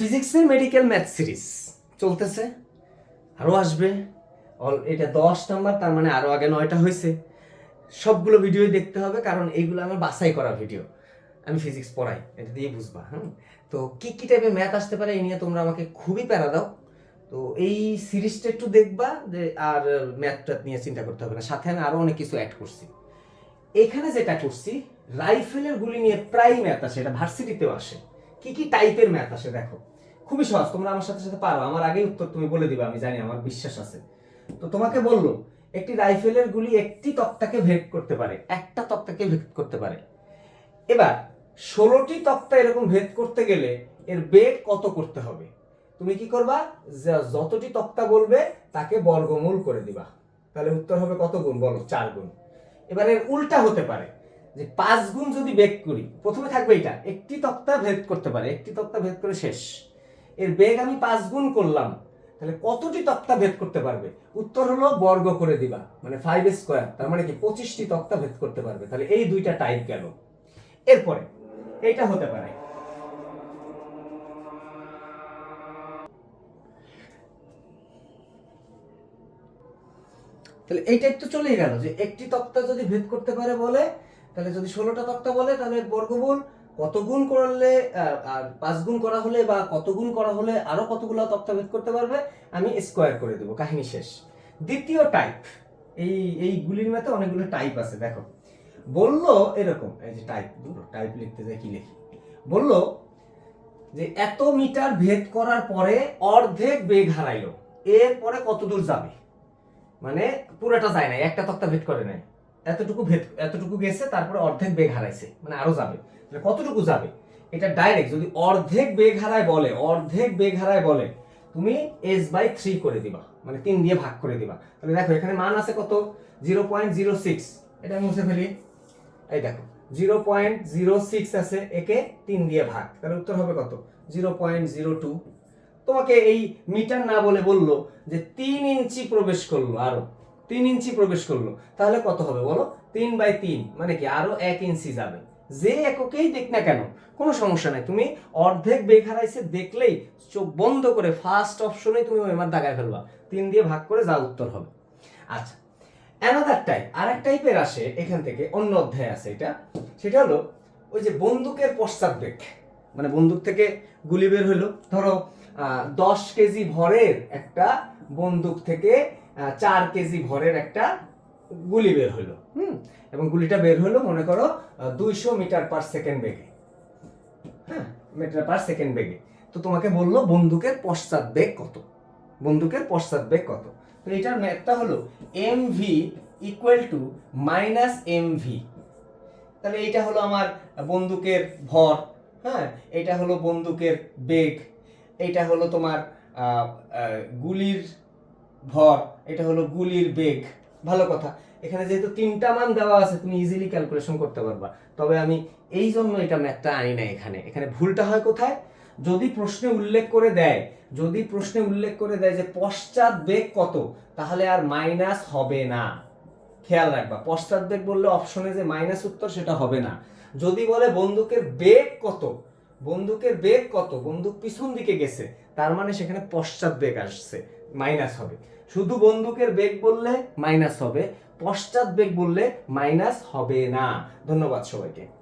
ফিজিক্সের medical math series চলতেছে। আরও আসবে। অল এটা দশ নাম্বার, তার মানে আরও আগে নয়টা হয়েছে। সবগুলো ভিডিওই দেখতে হবে, কারণ এইগুলো আমার বাছাই করা ভিডিও আমি ফিজিক্স পড়াই, এটা দিয়ে বুঝবা হ্যাঁ তো কী কী টাইপের ম্যাথ আসতে পারে, এই নিয়ে তোমরা আমাকে খুবই প্যারা দাও। তো এই সিরিজটা একটু দেখবা, যে আর ম্যাথটা নিয়ে চিন্তা করতে হবে না। সাথে আমি আরও অনেক কিছু অ্যাড করছি। এখানে যেটা করছি, রাইফেলের গুলি নিয়ে প্রায় ম্যাথ আসে এটা ভার্সিটিতেও আসে। কি কি টাইপের ম্যাথ আসে দেখো? খুবই সহজ, তোমরা আমার সাথে সাথে পারো। আমার আগেই উত্তর তুমি বলে দিবা, আমি জানি, আমার বিশ্বাস আছে। তো তোমাকে বলল, একটি রাইফেলের গুলি একটি তক্তাকে ভেদ করতে পারে, একটা তক্তাকে ভেদ করতে পারে। এবার, ষোলোটি তক্তা এরকম ভেদ করতে গেলে এর বেগ কত করতে হবে? তুমি কি করবা? যতটি তক্তা বলবে, তাকে বর্গমূল করে দিবা। তাহলে উত্তর হবে কত গুণ? বলো, চার গুণ। এবার এর উল্টা হতে পারে। যে পাঁচ গুণ যদি বেগ করি, প্রথমে থাকবে এটা, একটি তক্তা ভেদ করতে পারে, একটি তক্তা ভেদ করে শেষ। এর বেগ আমি পাঁচ গুণ করলাম, তাহলে কতটি তক্তা ভেদ করতে পারবে? উত্তর হলো বর্গ করে দিবা মানে ফাইভ স্কোয়ার তার মানে কি পঁচিশটি তক্তা ভেদ করতে পারবে, তাহলে এই দুইটা টাইপ গেল। এরপরে, এইটা হতে পারে। তাহলে এই টাইপ তো চলেই গেল, যে একটি তক্তা যদি ভেদ করতে পারে বলে তাহলে যদি ষোলোটা তক্তা বলে, তাহলে বর্গমূল কত গুণ করলে আর পাঁচ গুণ করা হলে বা কত গুণ করা হলে আরও কতগুলো তক্তা ভেদ করতে পারবে? আমি স্কোয়ার করে দেবো, কাহিনী শেষ। দ্বিতীয় টাইপ, এই এই গুলির মধ্যে অনেকগুলো টাইপ আছে, দেখো। বলল এরকম, এই যে টাইপ, দুটো টাইপ লিখতে যাই, কি লিখি? বলল যে এত মিটার ভেদ করার পরে অর্ধেক বেগ হারাইলো, এরপরে কত দূর যাবে? মানে পুরোটা যায় নাই, একটা তক্তা ভেদ করে নাই। এতটুকু ভেদ, এতটুকু গেছে, তারপরে অর্ধেক বেগ হারাইছে মানে আরও যাবে। তাহলে কতটুকু যাবে? এটা ডাইরেক্ট যদি অর্ধেক বেগ হারায় বলে, অর্ধেক বেগ হারায় বলে, তুমি এস বাই থ্রি করে দিবা মানে তিন দিয়ে ভাগ করে দিবা। তাহলে দেখো, এখানে মান আছে কত? জিরো পয়েন্ট জিরো সিক্স এটা মুছে ফেলি। এই দেখো জিরো পয়েন্ট জিরো সিক্স আছে, একে তিন দিয়ে ভাগ। তাহলে উত্তর হবে কত? জিরো পয়েন্ট জিরো টু তোমাকে এই মিটার না বলে বলল যে তিন ইঞ্চি প্রবেশ করল আরও। তিন ইঞ্চি প্রবেশ করল। তাহলে কত হবে বলো? তিন বাই তিন মানে কি আরও এক ইঞ্চি যাবে। যে এককেই দেখ না কেন, কোনো সমস্যা নাই। তুমি অর্ধেক বেগ হারাইছে দেখলেই চোখ বন্ধ করে ফার্স্ট অপশনে তুমি ওই আমার দাগায় ফেলবা। তিন দিয়ে ভাগ করে যা উত্তর হবে। আচ্ছা অ্যানাদার টাইপ আর এক টাইপের আসে এখান থেকে, অন্য অধ্যায় আছে এটা। সেটা হলো ওই যে বন্দুকের পশ্চাৎ বেগ। মানে বন্দুক থেকে গুলি বের হলো ধরো দশ কেজি ভরের একটা বন্দুক থেকে চার কেজি ভরের একটা গুলি বের হলো হুম? এবং গুলিটা বের হলো মনে করো দুইশো মিটার পার সেকেন্ড বেগে। হ্যাঁ মিটার পার সেকেন্ড বেগে। তো তোমাকে বলল, বন্দুকের পশ্চাৎ বেগ কত? বন্দুকের পশ্চাৎ বেগ কত? তো এটার ম্যাথটা হলো M V equal to minus M V তাহলে এইটা হলো আমার বন্দুকের ভর হ্যাঁ? এটা হলো বন্দুকের বেগ। এটা হলো তোমার গুলির ভর, এটা হলো গুলির বেগ। ভালো কথা। এখানে যেহেতু তিনটা মান দেওয়া আছে, তুমি ইজিলি ক্যালকুলেশন করতে পারবা। তবে আমি এই জন্য এটা ম্যাথটা আনি না এখানে। এখানে ভুলটা হয় কোথায়? যদি প্রশ্নে উল্লেখ করে দেয়, যদি প্রশ্নে উল্লেখ করে দেয় যে পশ্চাৎ বেগ কত, তাহলে আর মাইনাস হবে না। খেয়াল রাখবা, পশ্চাৎ বেগ বললে অপশনে যে মাইনাস উত্তর, সেটা হবে না। যদি বলে বন্দুকের বেগ কত বন্দুকের বেগ কত? বন্দুক পিছন দিকে গেছে, তার মানে সেখানে পশ্চাৎ বেগ আসছে মাইনাস হবে। শুধু বন্দুকের বেগ বললে মাইনাস হবে, পশ্চাৎ বেগ বললে মাইনাস হবে না। ধন্যবাদ সবাইকে।